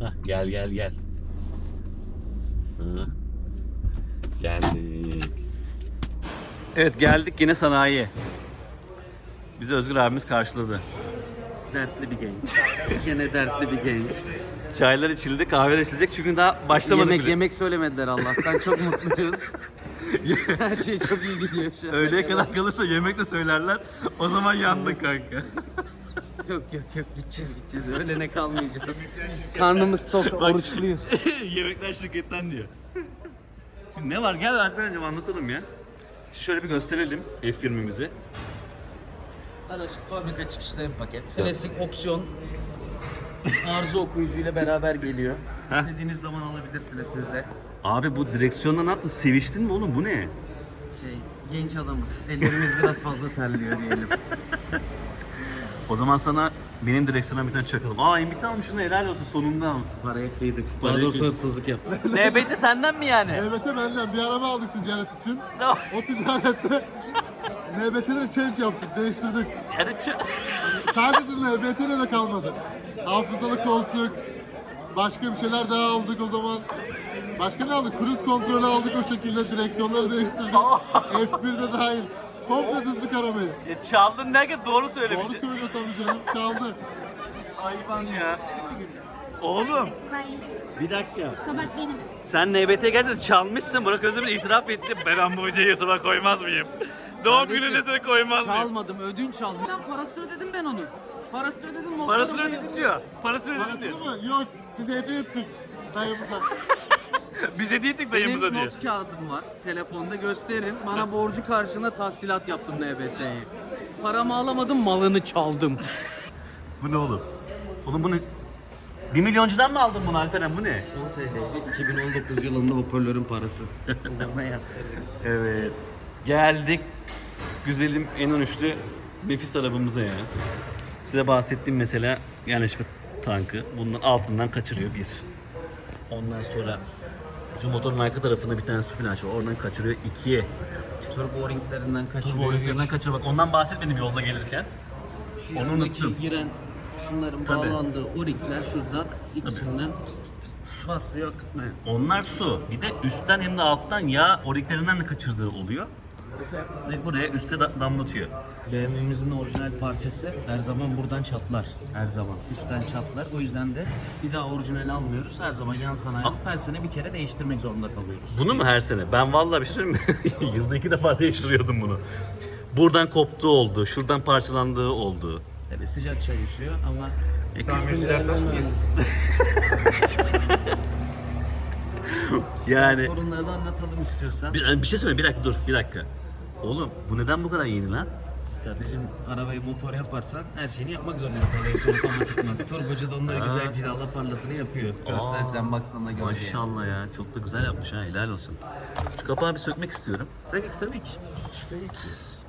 Hah, gel gel gel. Hı. Geldik. Evet geldik yine sanayiye. Bizi Özgür abimiz karşıladı. Dertli bir genç. Gene dertli bir genç. Çaylar içildi, kahveler içilecek çünkü daha başlamadık yemek bile. yemek söylemediler Allah'tan. Çok mutluyuz. Her şey çok iyi gidiyor şu an. Öğleye kadar kalırsa yemek de söylerler. O zaman yandık kanka. Yok yok yok gideceğiz gideceğiz. Öğlene kalmayacağız. Karnımız tok, oruçluyuz. Yemekler şirketten diyor. Şimdi ne var? Gel Alperen'cim anlatalım ya. Şöyle bir gösterelim ev filmimizi. Araç fabrika çıkışlı en paket. Klasik opsiyon arıza okuyucuyla beraber geliyor. İstediğiniz zaman alabilirsiniz siz de. Abi bu direksiyonla ne yaptın? Seviştin mi oğlum? Bu ne? Şey genç adamız. Ellerimiz biraz fazla terliyor diyelim. O zaman sana benim direksiyona bir tane çakalım. Aa invite almışsın helal olsun sonunda. Paraya kıydık. Paraya Daha doğrusu kıydık. hırsızlık yaptık. NBT senden mi yani? NBT benden bir araba aldık ticaret için. O ticarette NBT'leri change yaptık, değiştirdik. Yani ç- Sadece NBT'de de kalmadı. Hafızalı koltuk, başka bir şeyler daha aldık o zaman. Başka ne aldık? Cruise kontrolü aldık o şekilde, direksiyonları değiştirdik. F1'de dahil. Komple dizdik arabayı. Ya çaldın derken doğru söylemiş. Doğru söylüyor tabii canım, çaldı. Hayvan ya. Oğlum bir dakika. Kabak benim. Sen NBT gerçekten çalmışsın. Burak Özdemir itiraf etti. Ben bu videoyu YouTube'a koymaz mıyım? Doğum gününe seni koymaz mıyım? Çalmadım, ödünç aldım. Lan parasını ödedim ben onun. Parasını ödedim. motor Parasını ödedim diyor. Parasını ödedim Parasını diyor. mı? Yok, biz hediye ettik dayımıza. Biz hediye ettik Benim dayımıza diyor. not kağıdım var. Telefonda gösteririm. Bana borcu karşına tahsilat yaptım NBT'ye. Paramı alamadım, malını çaldım. Bu ne oğlum? Oğlum bunu... Bir milyoncudan mı aldın bunu Alperen bu ne? 10 TL'ydi. 2019 yılında hoparlörün parası. O zaman ya. Evet. Geldik. Güzelim en üçlü nefis arabamıza ya. Size bahsettiğim mesela yerleşme tankı. Bunun altından kaçırıyor bir. Ondan sonra şu motorun arka tarafında bir tane su flaşı var. Oradan kaçırıyor ikiye. Turbo o-ringlerinden kaçırıyor. Turbo oyunlarından kaçırıyor. Bak ondan bahsetmedim yolda gelirken. Şu Onu unuttum. giren şunların Tabii. bağlandığı o-ringler şuradan ikisinden basıyor akıtmaya. Onlar su. Bir de üstten hem de alttan yağ oriklerinden de kaçırdığı oluyor. Ve buraya üste da- damlatıyor. BMW'mizin orijinal parçası her zaman buradan çatlar. Her zaman. Üstten çatlar. O yüzden de bir daha orijinal almıyoruz. Her zaman yan sanayi alıp her sene bir kere değiştirmek zorunda kalıyoruz. Bunu mu her sene? Ben vallahi bir şey söyleyeyim mi? Yılda iki defa değiştiriyordum bunu. Buradan koptuğu oldu, şuradan parçalandığı oldu. Tabii sıcak çalışıyor ama Tamirciler taşmıyoruz. Yani sorunlarını anlatalım istiyorsan. bir, bir şey söyle bir dakika dur bir dakika. Oğlum bu neden bu kadar yeni lan? Kardeşim arabayı motor yaparsan her şeyini yapmak zorunda kalıyorsun otomatikman. Turbocu da onları güzel cilala parlasını yapıyor. Görsen sen baktığında gör. Maşallah ya çok da güzel yapmış ha helal olsun. Şu kapağı bir sökmek istiyorum. Tabii ki tabii ki. Tıs.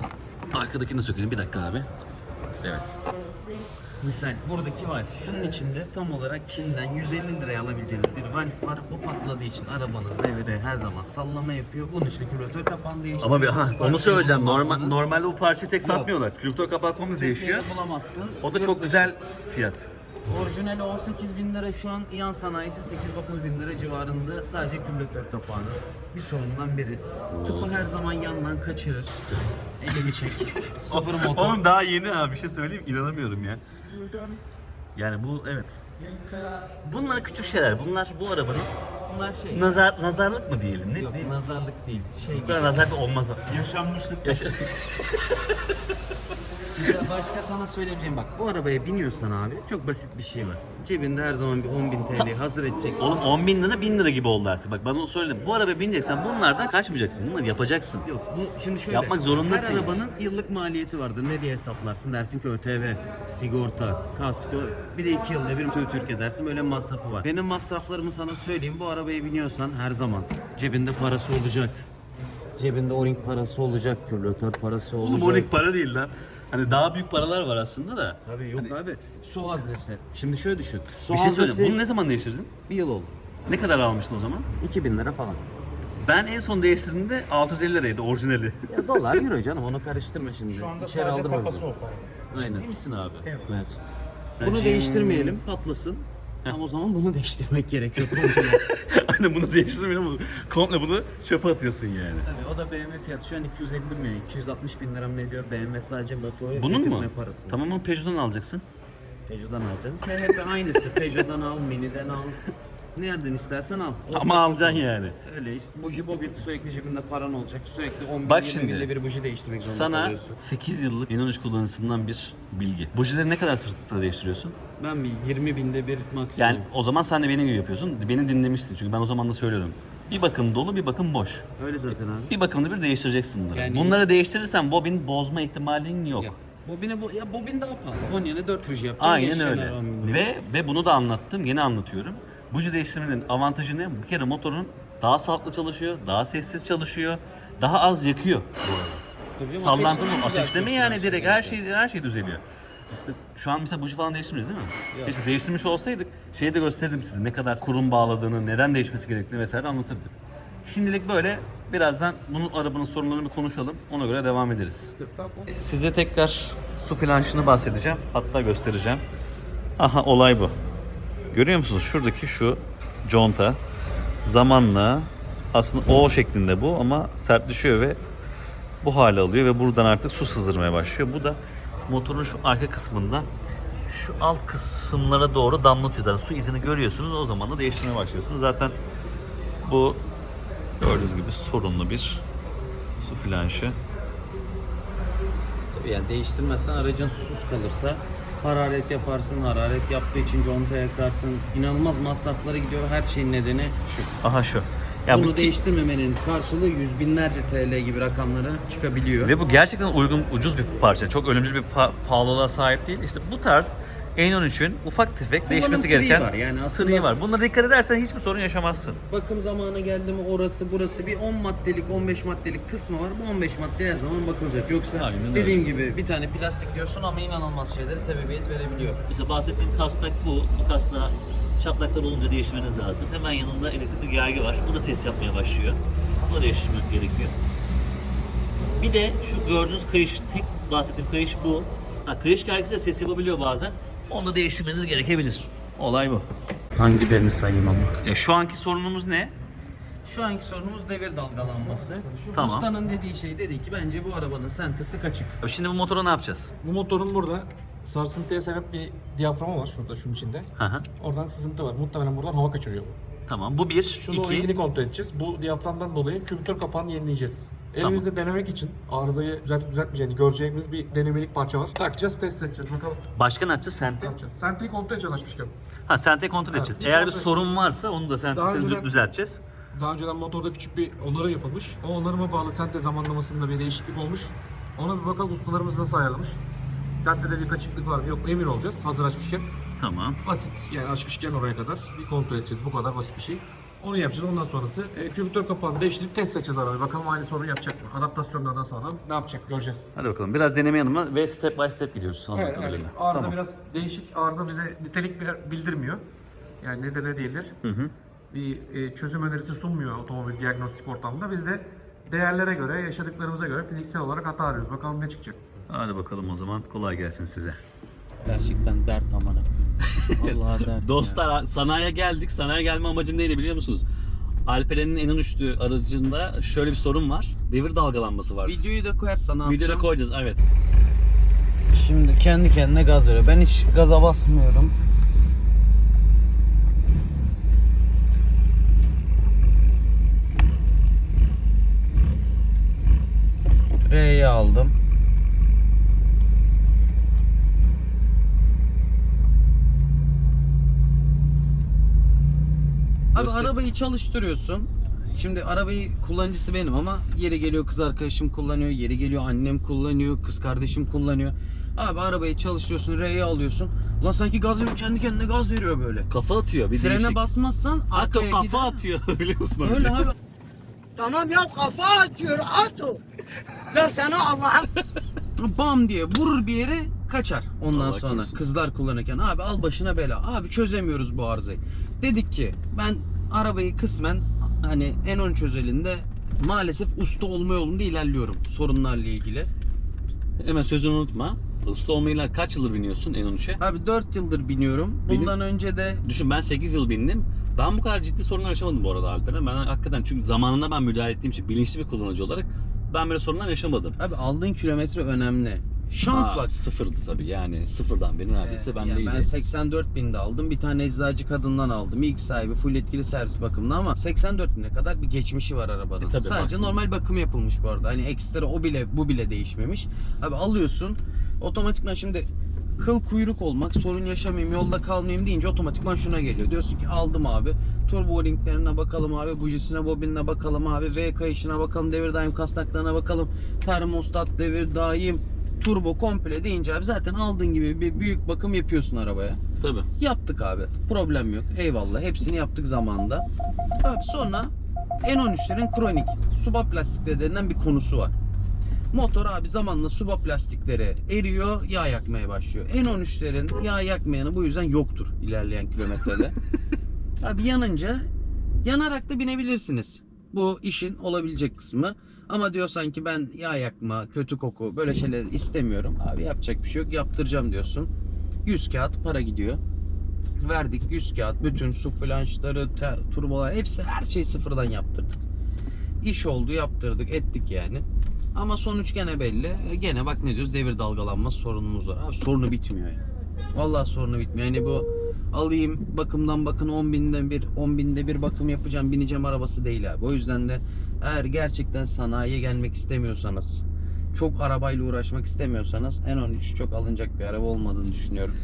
Arkadakini de sökelim bir dakika abi. Evet. Misal buradaki valf. Şunun içinde tam olarak Çin'den 150 liraya alabileceğiniz bir valf var. O patladığı için arabanız devrede her zaman sallama yapıyor. Bunun için küratör kapağını değiştiriyorsunuz. Ama bir, ha, onu Parçayı söyleyeceğim. Normal, bulamazsınız. normalde bu parçayı tek satmıyorlar. Kripto kapağı komple değişiyor. Türkiye'de bulamazsın. O da Yurt çok dışı- güzel fiyat. Orijinali 18 bin lira şu an yan sanayisi 8-9 bin lira civarında sadece kübülatör kapağını. Bir sorundan biri. Tıpı her zaman yandan kaçırır. Elini çek. Sıfır motor. Oğlum daha yeni ha bir şey söyleyeyim inanamıyorum ya. Yani bu evet. Bunlar küçük şeyler. Bunlar bu arabanın Bunlar şey. nazar nazarlık mı diyelim? Ne? Yok ne? nazarlık değil. Şey Bu kadar nazar da olmaz. Yaşanmışlık. Yaşa- Başka sana söyleyeceğim bak bu arabaya biniyorsan abi çok basit bir şey var. Cebinde her zaman bir 10 bin TL hazır edeceksin. Oğlum 10 bin lira 1000 lira gibi oldu artık. Bak bana onu. Bu arabaya bineceksen bunlardan kaçmayacaksın. Bunları yapacaksın. Yok bu şimdi şöyle. Yapmak zorundasın. Her arabanın yıllık maliyeti vardır. Ne diye hesaplarsın? Dersin ki ÖTV, sigorta, kasko. Bir de iki yılda bir tüy Türk edersin. Böyle masrafı var. Benim masraflarımı sana söyleyeyim. Bu arabaya biniyorsan her zaman cebinde parası olacak. Cebinde o-ring parası olacak, küratör parası olacak. Oğlum 12 para değil lan. Hani daha büyük paralar var aslında da. Tabii yok abi. Su haznesi. Şimdi şöyle düşün. Su Bir şey haznesi söyleyeyim. Bunu ne zaman değiştirdin? bir yıl oldu. Ne kadar almıştın o zaman? 2000 lira falan. Ben en son değiştirdiğimde 650 liraydı orijinali. Ya dolar euro canım onu karıştırma şimdi. Şu anda İçeri sadece aldırma tapası bizi. o para. Aynen. Ciddi misin abi? Evet. Bunu değiştirmeyelim patlasın. Ama o zaman bunu değiştirmek gerekiyor komple. hani bunu değiştirmiyor mu? Komple bunu çöpe atıyorsun yani. Tabii o da BMW fiyatı şu an 250 bin mi? 260 bin lira mı ne diyor? BMW sadece motoru Bunun getirme mu? parası. Tamam ama Peugeot'dan alacaksın. Peugeot'dan alacaksın. Ve hep aynısı. Peugeot'dan al, Mini'den al. Nereden istersen al. Ama alacaksın yani. Öyle işte buji bobin sürekli cebinde paran olacak. Sürekli 10 bin Bak 20 şimdi, günde bir buji değiştirmek zorunda Sana kalıyorsun. 8 yıllık N13 kullanıcısından bir bilgi. Bujileri ne kadar sıklıkla değiştiriyorsun? Ben bir 20 binde bir maksimum. Yani o zaman sen de benim gibi yapıyorsun. Beni dinlemişsin çünkü ben o zaman da söylüyorum. Bir bakım dolu, bir bakım boş. Öyle zaten abi. Bir bakımda bir değiştireceksin bunları. Yani- Bunları değiştirirsen bobin bozma ihtimalin yok. Ya, bobine bu ya bobin daha pahalı. Onun yerine 4 buji yapacağım. Aynen geçeceksin öyle. 10. Ve ve bunu da anlattım, yine anlatıyorum. Buji değiştirmenin avantajı ne? Bir kere motorun daha sağlıklı çalışıyor, daha sessiz çalışıyor, daha az yakıyor. Canım, Sallantılı ateşleme yani direkt her şey her şey düzeliyor. Şu an mesela buji falan değiştirmeyiz değil mi? Keşke değiştirmiş olsaydık şeyi de gösterirdim size ne kadar kurum bağladığını, neden değişmesi gerektiğini vesaire anlatırdık. Şimdilik böyle birazdan bunun arabanın sorunlarını bir konuşalım. Ona göre devam ederiz. Size tekrar su flanşını bahsedeceğim. Hatta göstereceğim. Aha olay bu. Görüyor musunuz? Şuradaki şu conta zamanla aslında O şeklinde bu ama sertleşiyor ve bu hale alıyor ve buradan artık su sızdırmaya başlıyor. Bu da motorun şu arka kısmında şu alt kısımlara doğru damlatıyor. Zaten su izini görüyorsunuz o zaman da değiştirmeye başlıyorsunuz. Zaten bu gördüğünüz gibi sorunlu bir su flanşı. Tabii yani değiştirmezsen aracın susuz kalırsa hararet yaparsın, hararet yaptığı için conta yakarsın. İnanılmaz masraflara gidiyor. Her şeyin nedeni şu. Aha şu. Ya Bunu bu değiştirmemenin karşılığı yüz binlerce TL gibi rakamlara çıkabiliyor. Ve bu gerçekten uygun, ucuz bir parça. Çok ölümcül bir pa- pahalılığa sahip değil. İşte bu tarz N13'ün ufak tefek değişmesi triği gereken var. Yani aslında- var. Bunlara dikkat edersen hiçbir sorun yaşamazsın. Bakım zamanı geldi mi orası burası bir 10 maddelik 15 maddelik kısmı var. Bu 15 madde her zaman bakılacak. Yoksa Aynen öyle. dediğim gibi bir tane plastik diyorsun ama inanılmaz şeylere sebebiyet verebiliyor. Mesela bahsettiğim kastak bu. Bu kasla çatlaklar olunca değiştirmeniz lazım. Hemen yanında elektrikli gergi var. Bu da ses yapmaya başlıyor. Bunu da değiştirmek gerekiyor. Bir de şu gördüğünüz kayış, tek bahsettiğim kayış bu. Ha, kayış gergisi de ses yapabiliyor bazen. Onu da değiştirmeniz gerekebilir. Olay bu. Hangi birini sayayım ama? E, şu anki sorunumuz ne? Şu anki sorunumuz devir dalgalanması. Tamam. Ustanın dediği şey dedi ki bence bu arabanın sentesi kaçık. Şimdi bu motora ne yapacağız? Bu motorun burada sarsıntıya sebep bir diyaframı var şurada şunun içinde. Hı hı. Oradan sızıntı var. Muhtemelen buradan hava kaçırıyor. bu. Tamam. Bu bir, Şunu iki. ilgili kontrol edeceğiz. Bu diyaframdan dolayı kübütör kapağını yenileyeceğiz. Elimizde denemek için arızayı düzeltip düzeltmeyeceğini göreceğimiz bir denemelik parça var. Takacağız, test edeceğiz. Bakalım Başka ne yapacağız? ne Sente. yapacağız. Senteyi kontrol edeceğiz açmışken. Ha sente kontrol edeceğiz. bir Eğer bir sorun varsa onu da Daha sentesini önceden- düzelteceğiz. Daha önceden motorda küçük bir onarım yapılmış. O onarıma bağlı sente zamanlamasında bir değişiklik olmuş. Ona bir bakalım ustalarımız nasıl ayarlamış. Sentede bir kaçıklık var mı yok mu emin olacağız hazır açmışken. Tamam. Basit yani açmışken oraya kadar bir kontrol edeceğiz. Bu kadar basit bir şey. Onu yapacağız. Ondan sonrası e, kübütör kapağını değiştirip test edeceğiz arabayı. Bakalım aynı sorun yapacak mı? Adaptasyonlardan sonra ne yapacak göreceğiz. Hadi bakalım. Biraz deneme yanıma ve step by step gidiyoruz. anladığım Evet, evet. Arıza Tamam. biraz değişik. Arıza bize nitelik bir- bildirmiyor. Yani nedir ne değildir. Bir e, çözüm önerisi sunmuyor otomobil diagnostik ortamında. Biz de değerlere göre, yaşadıklarımıza göre fiziksel olarak hata arıyoruz. Bakalım ne çıkacak. Hadi bakalım o zaman. Kolay gelsin size. Gerçekten dert amına Vallahi dert. Dostlar sanayiye geldik. Sanayiye gelme amacım neydi biliyor musunuz? Alperen'in en üçlü aracında şöyle bir sorun var. Devir dalgalanması var. Videoyu da koyarsan Videoda koyacağız evet. Şimdi kendi kendine gaz veriyor. Ben hiç gaza basmıyorum. R'yi aldım. Abi arabayı çalıştırıyorsun. Şimdi arabayı kullanıcısı benim ama yeri geliyor kız arkadaşım kullanıyor, yeri geliyor annem kullanıyor, kız kardeşim kullanıyor. Abi arabayı çalıştırıyorsun, R'yi alıyorsun. Ulan sanki gaz veriyor, kendi kendine gaz veriyor böyle. Kafa atıyor bir Frene değişik. basmazsan arkaya kafa gider. atıyor biliyor musun? Öyle abi. Tamam ya kafa atıyor at o. Ben sana Allah'ım Bam diye vurur bir yere kaçar. Ondan Allah sonra kızlar kullanırken abi al başına bela. Abi çözemiyoruz bu arızayı. Dedik ki ben arabayı kısmen hani N13 özelinde maalesef usta olma yolunda ilerliyorum sorunlarla ilgili. Hemen sözünü unutma. Usta olmayla kaç yıldır biniyorsun N13'e? Abi 4 yıldır biniyorum. Benim- Bundan önce de Düşün ben 8 yıl bindim. Ben bu kadar ciddi sorunlar yaşamadım bu arada Alper'e. Ben hakikaten çünkü zamanında ben müdahale ettiğim için bilinçli bir kullanıcı olarak ben böyle sorunlar yaşamadım. abi aldığın kilometre önemli. Şans Ha, bak. Sıfırdı tabii yani sıfırdan beri neredeyse ben Ya değildi. ben 84 binde aldım. Bir tane eczacı kadından aldım. İlk sahibi full etkili servis bakımında ama 84 bine kadar bir geçmişi var arabanın. E tabii, Sadece baktım. normal bakım yapılmış bu arada. Hani ekstra o bile bu bile değişmemiş. Abi alıyorsun otomatikman şimdi kıl kuyruk olmak, sorun yaşamayayım, yolda kalmayayım deyince otomatikman şuna geliyor. Diyorsun ki aldım abi. Turbo ringlerine bakalım abi, bujisine, bobinine bakalım abi, V kayışına bakalım, devir daim kasnaklarına bakalım, termostat, devir daim, turbo komple deyince abi zaten aldığın gibi bir büyük bakım yapıyorsun arabaya. Tabii. Yaptık abi. Problem yok. Eyvallah. Hepsini yaptık zamanında. Abi sonra N13'lerin kronik suba plastikleri denilen bir konusu var. Motor abi zamanla suba plastikleri eriyor, yağ yakmaya başlıyor. N13'lerin yağ yakmayanı bu yüzden yoktur ilerleyen kilometrede. abi yanınca yanarak da binebilirsiniz. Bu işin olabilecek kısmı. Ama diyorsan ki ben yağ yakma, kötü koku böyle şeyler istemiyorum. Abi yapacak bir şey yok. Yaptıracağım diyorsun. 100 kağıt para gidiyor. Verdik 100 kağıt. Bütün su flanşları, te- turbolar hepsi her şeyi sıfırdan yaptırdık. İş oldu yaptırdık ettik yani. Ama sonuç gene belli. E, Gene bak ne diyoruz devir dalgalanması sorunumuz var. Abi sorunu bitmiyor ya. Vallahi sorunu bitmiyor. Yani bu alayım bakımdan bakın 10 binden bir 10 binde bir bakım yapacağım bineceğim arabası değil abi. O yüzden de eğer gerçekten sanayiye gelmek istemiyorsanız çok arabayla uğraşmak istemiyorsanız N13 çok alınacak bir araba olmadığını düşünüyorum.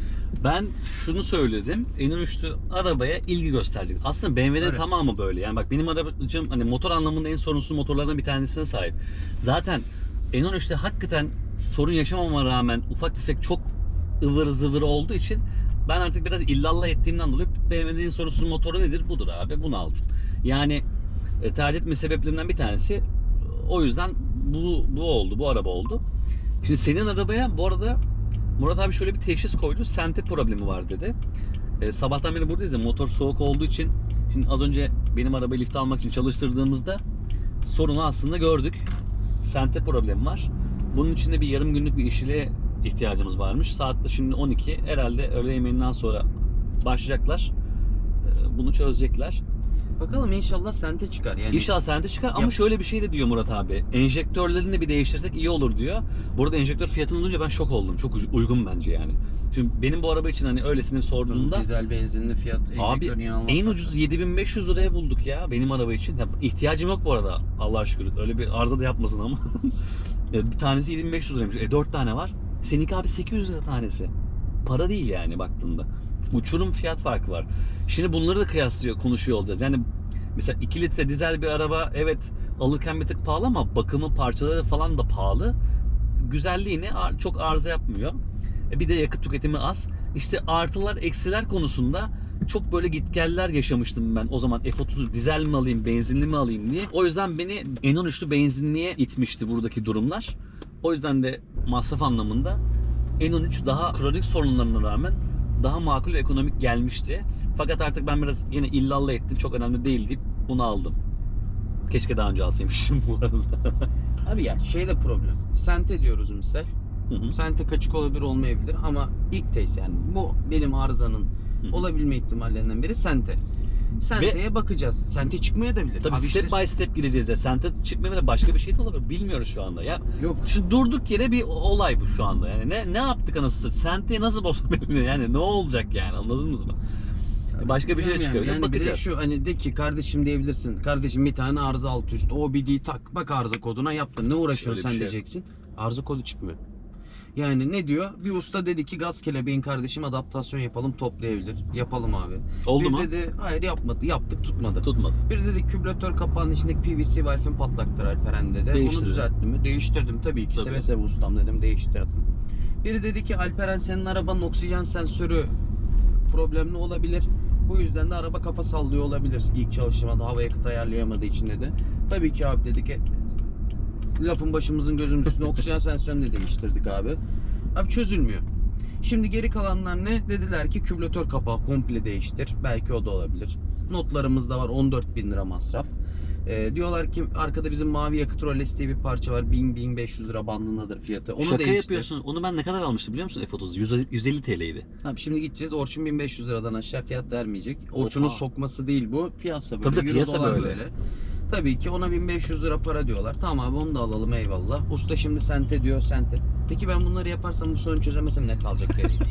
Ben şunu söyledim. N13'lü arabaya ilgi gösterecek. Aslında BMW'de Öyle. tamamı böyle. Yani bak benim aracım hani motor anlamında en sorunsuz motorlardan bir tanesine sahip. Zaten N13'te hakikaten sorun yaşamama rağmen ufak tefek çok ıvır zıvır olduğu için ben artık biraz illallah ettiğimden dolayı BMW'nin sorunsuz motoru nedir? Budur abi. Bunu aldım. Yani e, tercih etme sebeplerinden bir tanesi o yüzden bu, bu oldu. Bu araba oldu. Şimdi senin arabaya bu arada Murat abi şöyle bir teşhis koydu. Sente problemi var dedi. E, sabahtan beri buradayız ya motor soğuk olduğu için şimdi az önce benim arabayı lifte almak için çalıştırdığımızda sorunu aslında gördük. Sente problemi var. Bunun için de bir yarım günlük bir işçiliğe ihtiyacımız varmış. Saat de şimdi 12. Herhalde öğle yemeğinden sonra başlayacaklar. E, bunu çözecekler. Bakalım inşallah sente çıkar. Yani İnşallah sente çıkar ama Yap. şöyle bir şey de diyor Murat abi. Enjektörlerini de bir değiştirsek iyi olur diyor. Burada enjektör fiyatını duyunca ben şok oldum. Çok uy- uygun bence yani. Şimdi benim bu araba için hani öylesini sorduğumda dizel benzinli fiyat abi en farklı. ucuz 7500 liraya bulduk ya benim araba için. Ya, ihtiyacım yok bu arada Allah'a şükür. Öyle bir arıza da yapmasın ama. Ya, bir tanesi 7500 liraymış. E 4 tane var. Seninki abi 800 lira tanesi. Para değil yani baktığında. Uçurum fiyat farkı var. Şimdi bunları da kıyaslıyor, konuşuyor olacağız. Yani mesela 2 litre dizel bir araba evet alırken bir tık pahalı ama bakımı parçaları falan da pahalı. Güzelliğini çok arıza yapmıyor. E bir de yakıt tüketimi az. İşte artılar eksiler konusunda çok böyle gitgeller yaşamıştım ben o zaman F30 dizel mi alayım benzinli mi alayım diye. O yüzden beni N13'lü benzinliğe itmişti buradaki durumlar. O yüzden de masraf anlamında N13 daha kronik sorunlarına rağmen daha makul ve ekonomik gelmişti. Fakat artık ben biraz yine illallah ettim çok önemli değil deyip bunu aldım. Keşke daha önce alsaymışım bu arada. Abi ya şey de problem. Sente diyoruz misal. Hı hı. Sente kaçık olabilir olmayabilir ama ilk test yani bu benim arızanın hı. olabilme ihtimallerinden biri sente. Senteye bakacağız. Sente çıkmaya da bilir. Tabii Abi step işte- by step gireceğiz ya. Sente çıkmaya da başka bir şey de olabilir. Bilmiyoruz şu anda ya. Yok Şu durduk yere bir olay bu şu anda. Yani ne ne yaptık anasını satayım? Senteyi nasıl bozabilir? Yani ne olacak yani anladınız mı? Başka bir şey Bilmiyorum çıkıyor. Yani, bir de bakacağız. şu hani de ki kardeşim diyebilirsin. Kardeşim bir tane arıza alt üst. OBD tak. Bak arıza koduna yaptın. Ne uğraşıyorsun bir sen şey. diyeceksin. Arıza kodu çıkmıyor. Yani ne diyor? Bir usta dedi ki gaz kelebeğin kardeşim adaptasyon yapalım toplayabilir. Yapalım abi. Oldu bir mu? dedi hayır yapmadı. Yaptık tutmadı. Tutmadı. Bir dedi kübratör kapağının içindeki PVC valfin patlaktır Alperen dedi. Değiştirdin. Onu düzelttim mi? Değiştirdim tabii ki. Tabii. Seve seve ustam dedim değiştirdim. Biri dedi ki Alperen senin arabanın oksijen sensörü problemli olabilir. Bu yüzden de araba kafa sallıyor olabilir ilk çalışmada hava yakıt ayarlayamadığı için dedi. Tabii ki abi dedik lafın başımızın gözümüzün üstünde oksijen sensörünü de değiştirdik abi. Abi çözülmüyor. Şimdi geri kalanlar ne? Dediler ki küblatör kapağı komple değiştir. Belki o da olabilir. Notlarımız da var 14 bin lira masraf. Ee, diyorlar ki arkada bizim mavi yakıt rollesi diye bir parça var. 1000-1500 lira bandındadır fiyatı. Onu Şaka değiştir. yapıyorsun. Onu ben ne kadar almıştım biliyor musun F30'u? 150 150 TL'ydi. Tamam şimdi gideceğiz. Orçun 1500 liradan aşağı fiyat vermeyecek. Orçun'un Oha. sokması değil bu. Piyasa böyle. Tabii Euro, piyasa dolar böyle. Tabii ki ona 1500 lira para diyorlar. Tamam abi onu da alalım eyvallah. Usta şimdi sente diyor sente. Peki ben bunları yaparsam bu sorunu çözemesem ne kalacak geriye?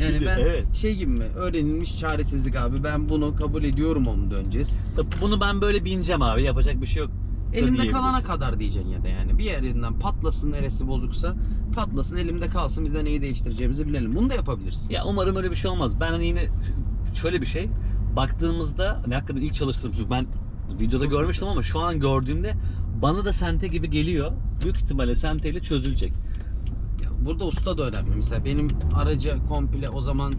Yani ben Evet. şey gibi mi? Öğrenilmiş çaresizlik abi. Ben bunu kabul ediyorum onu döneceğiz. Bunu ben böyle bineceğim abi. Yapacak bir şey yok. da Elimde kalana diyebilirsin. kadar diyeceksin ya da yani. Bir yerinden patlasın neresi bozuksa patlasın elimde kalsın biz de neyi değiştireceğimizi bilelim. Bunu da yapabilirsin. Ya umarım öyle bir şey olmaz. Ben hani yine şöyle bir şey. Baktığımızda hani hakikaten ilk çalıştığım çocuk. Ben videoda görmüştüm ama şu an gördüğümde bana da sente gibi geliyor. Büyük ihtimalle senteyle çözülecek. Burada usta da önemli. Mesela benim araca komple o zaman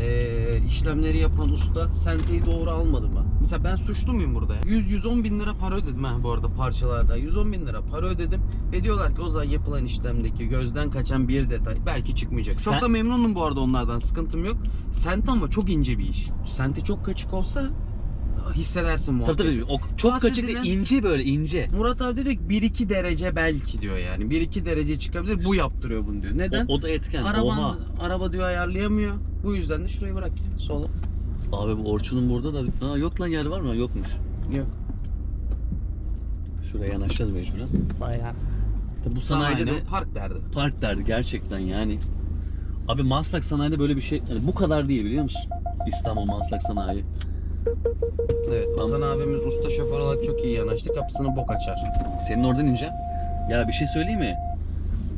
eee, işlemleri yapan usta senteyi doğru almadı mı? Mesela ben suçlu muyum burada? ya? 100-110 bin lira para ödedim ha bu arada parçalarda. 110 bin lira para ödedim. Ve diyorlar ki o zaman yapılan işlemdeki gözden kaçan bir detay belki çıkmayacak. Çok Sen- da memnunum bu arada onlardan. Sıkıntım yok. Sente ama çok ince bir iş. Sente çok kaçık olsa hissedersin Tabii muhabbeti. tabii. O çok kaçık değil, ince böyle ince. Murat abi diyor ki 1-2 derece belki diyor yani. 1-2 derece çıkabilir. Bu yaptırıyor bunu diyor. Neden? O, o da etken. Araban, Oha. araba diyor ayarlayamıyor. Bu yüzden de şurayı bırak git sola. Abi bu Orçun'un burada da Aa, yok lan yer var mı? Yokmuş. Yok. Şuraya yanaşacağız mecburen. Bayağı. Tabii bu sanayide de park derdi. park derdi gerçekten yani. Abi Maslak sanayide böyle bir şey hani bu kadar değil biliyor musun? İstanbul Maslak sanayi. Evet. Ozan abimiz usta şoför olarak çok iyi yanaştı. Kapısını bok açar. Senin oradan ineceğim. Ya bir şey söyleyeyim mi?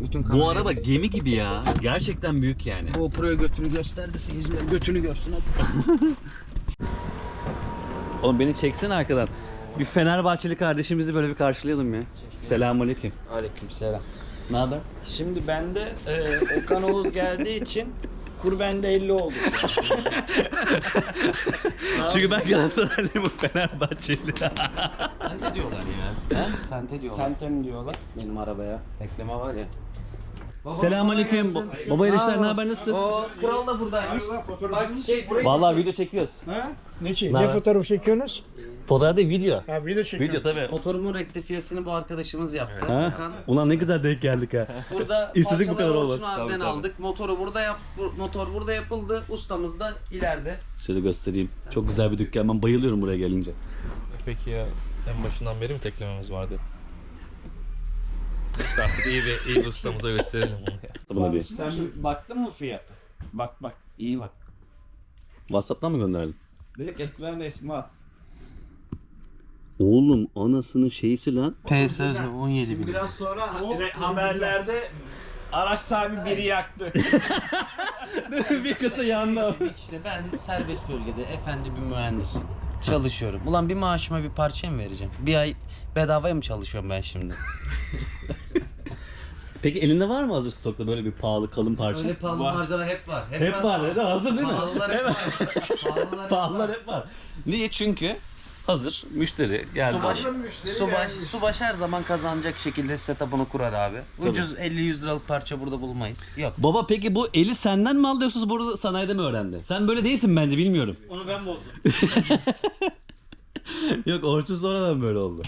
Bütün Bu kameraya araba gemi gibi ya. Gerçekten büyük yani. GoPro'ya götünü gösterdi seyirciler. Götünü görsün. Oğlum beni çeksene arkadan. Bir Fenerbahçeli kardeşimizi böyle bir karşılayalım ya. Selamünaleyküm. Aleykümselam. Ne haber? Şimdi bende e, Okan Oğuz geldiği için kur bende 50 oldu. Çünkü ben Galatasaraylıyım bu Fenerbahçeli. Sente diyorlar ya. Sente diyorlar. Sentem diyorlar. Benim arabaya. Ekleme var ya. Baba, Selamünaleyküm. Ba- Baba enişler ne haber nasılsın? O kural da buradaymış. Bak şey burayı Vallahi video çekiyoruz. Ne, şey, Ne ne haber? fotoğraf çekiyorsunuz? Fotoğraf değil video. Ha video çekiyorsunuz. Video tabii. Motorumun rektifiyesini bu arkadaşımız yaptı. Ha? Okan Ulan ne güzel denk geldik ha. Burada İstedik bu parçaları kadar Orçun olmaz. abiden Tabii, tabii. aldık. Motoru burada yap, bu- motor burada yapıldı. Ustamız da ileride. Şöyle göstereyim. Çok güzel bir dükkan. Ben bayılıyorum buraya gelince. Peki ya en başından beri mi teklememiz vardı? Neyse artık iyi bir, iyi bir ustamıza gösterelim onu ya. Buna bir. Sen bir baktın mı fiyata? Bak bak iyi bak. Whatsapp'tan mı gönderdin? Direkt ekran resmi at. Oğlum anasının şeysi lan. PS 17 bin. Biraz sonra ha- haberlerde araç sahibi biri yaktı. bir kısa yandı. İşte ben serbest bölgede efendi bir mühendisim. Çalışıyorum. Ulan bir maaşıma bir parça mı vereceğim? Bir ay bedavaya mı çalışıyorum ben şimdi? Peki elinde var mı hazır stokta böyle bir pahalı kalın parça? Öyle pahalı parçalar hep var. Hep var öyle hazır değil mi? Pahalılar hep var. Pahalılar hep Pahalılar var. hep var. Niye? Çünkü hazır müşteri geldi. Subaş, subaş, subaş her zaman kazanacak şekilde setup'ını kurar abi. Ucuz 50-100 liralık parça burada bulmayız. Yok. Baba peki bu eli senden mi alıyorsunuz burada sanayide mi öğrendi? Sen böyle değilsin bence bilmiyorum. Onu ben bozdum. Yok Orçun sonradan böyle oldu.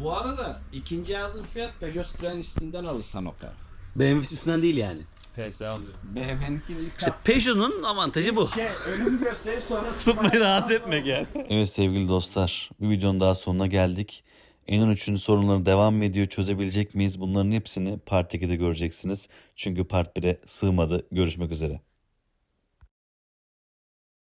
Bu arada ikinci yazın fiyat Peugeot Citroen üstünden alırsan o kadar. BMW üstünden değil yani. PS alıyor. BMW'ninki İşte Peugeot'un avantajı bu. şey ölüm gösterip sonra Sıtmayı rahatsız etmek yani. Evet sevgili dostlar, bir videonun daha sonuna geldik. Enon 3'ün sorunları devam mı ediyor, çözebilecek miyiz? Bunların hepsini Part 2'de göreceksiniz. Çünkü Part 1'e sığmadı. Görüşmek üzere.